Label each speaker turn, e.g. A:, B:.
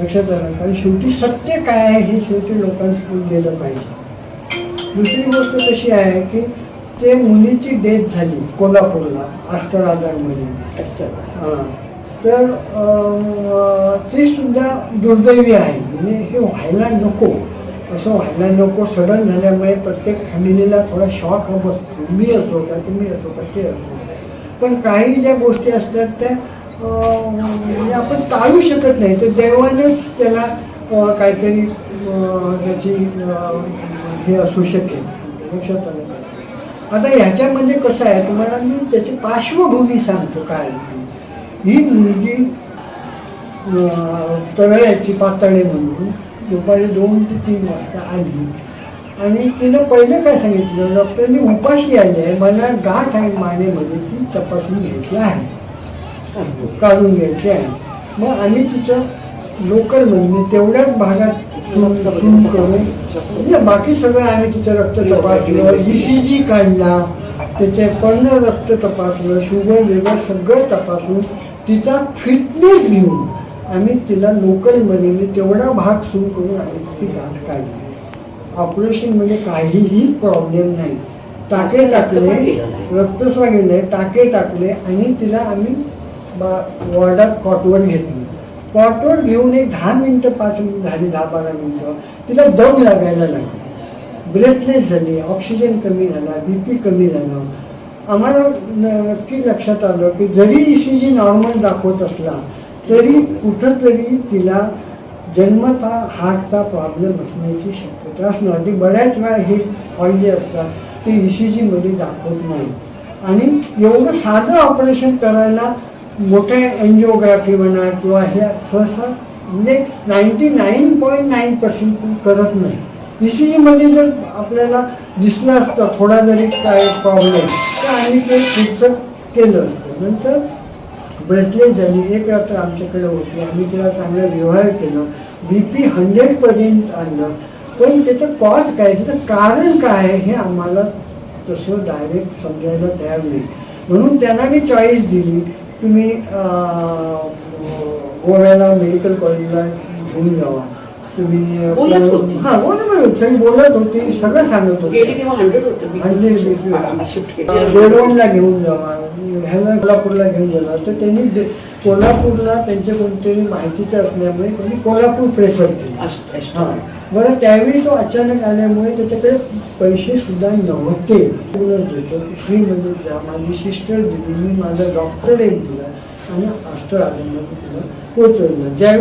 A: लक्षात आलं कारण शेवटी सत्य काय आहे हे शेवटी लोकांसमोर गेलं पाहिजे. दुसरी गोष्ट कशी आहे की ते मुलीची डेथ झाली कोल्हापूरला आस्टर आधारमध्ये हां. तर ते सुद्धा दुर्दैवी आहे. म्हणजे हे व्हायला नको. असं व्हायला नको. सडन झाल्यामुळे प्रत्येक फॅमिलीला थोडा शॉक हा बसतो मी असो का तुम्ही असो का ते असो. पण काही ज्या गोष्टी असतात त्या म्हणजे आपण टाळू शकत नाही. तर देवानेच त्याला काहीतरी त्याची हे असू शकेल. लक्षात आलं आता ह्याच्यामध्ये कसं आहे तुम्हाला मी त्याची पार्श्वभूमी सांगतो काय. ही मुलगी अं, तळ्याची पातळे म्हणून दुपारी दोन ते तीन वाजता आली. आणि तिनं पहिलं काय सांगितलं? डॉक्टरनी उपाशी आली आहे. मला गाठ आहे मानेमध्ये ती तपासून घेतला आहे. काढून घ्यायची आहे. मग आम्ही तिचं लोकल म्हणजे तेवढ्याच भागात म्हणजे बाकी सगळं आम्ही तिचं रक्त तपासलं जी काढला त्याचे पर्ण रक्त तपासलं शुगर बिगर सगळं तपासून तिचा फिटनेस घेऊन आम्ही तिला लोकलमध्ये म्हणजे तेवढा भाग सुरू करून आम्ही तिची गाठ काढली. ऑपरेशनमध्ये काहीही प्रॉब्लेम नाही. टाके टाकले रक्तस्राव गेले टाके टाकले आणि तिला आम्ही बा वॉर्डात कॉटवर घेतली कॉटवर घेऊन एक दहा मिनटं पाच मिनिटं झाली दहा बारा मिनटं तिला दम लागायला लागली. ब्रेथलेस झाली ऑक्सिजन कमी झाला बी पी कमी झालं. आम्हाला न- नक्की लक्षात आलं की जरी ई सी जी नॉर्मल दाखवत असला तरी कुठंतरी तिला जन्मता हार्टचा प्रॉब्लेम असण्याची शक्यता असणार. ती बऱ्याच वेळा हे पॉईंट जे असतात ते ई सी जीमध्ये दाखवत नाही. आणि एवढं साधं ऑपरेशन करायला मोठ्या एन्जिओग्राफी म्हणा किंवा हे सहसा म्हणजे ninety nine point nine percent करत नाही. ई सी जीमध्ये जर आपल्याला दिसलं असतं थोडा जरी काय प्रॉब्लेम तर आम्ही ते पुढचं केलं असतं. नंतर ब्रेथलेस झाली एक रात्र आमच्याकडे होती. आम्ही तिला चांगलं व्यवहार केलं. बी पी हंड्रेडपर्यंत आणलं. पण त्याचं कॉज काय? त्याचं कारण काय आहे हे आम्हाला तसं डायरेक्ट समजायला तयार नाही. म्हणून त्यांना मी चॉईस दिली. तुम्ही गोव्याला मेडिकल कॉलेजला घेऊन जावा. तुम्ही
B: बोलत होती.
A: हां होती. सगळी बोलत होती सगळं सांगत
B: गेली
A: होती.
B: तेव्हा हंड्रेड होतं. शिफ्ट केली.
A: घेऊन जावा. ह्याला कोल्हापूरला घेऊन गेला तर त्यांनी कोल्हापूरला त्यांचे कोणतरी माहितीचे असल्यामुळे त्यांनी कोल्हापूर प्रेफर केलं. हां. बरं त्यावेळी तो अचानक आल्यामुळे त्याच्याकडे पैसे सुद्धा नव्हते. बोलत फ्री म्हणजे जा. माझी सिस्टर दिली. मी माझा डॉक्टर एक दिला. आणि आफ्टर आल्यानंतर तिला पोचवलं. ज्यावेळी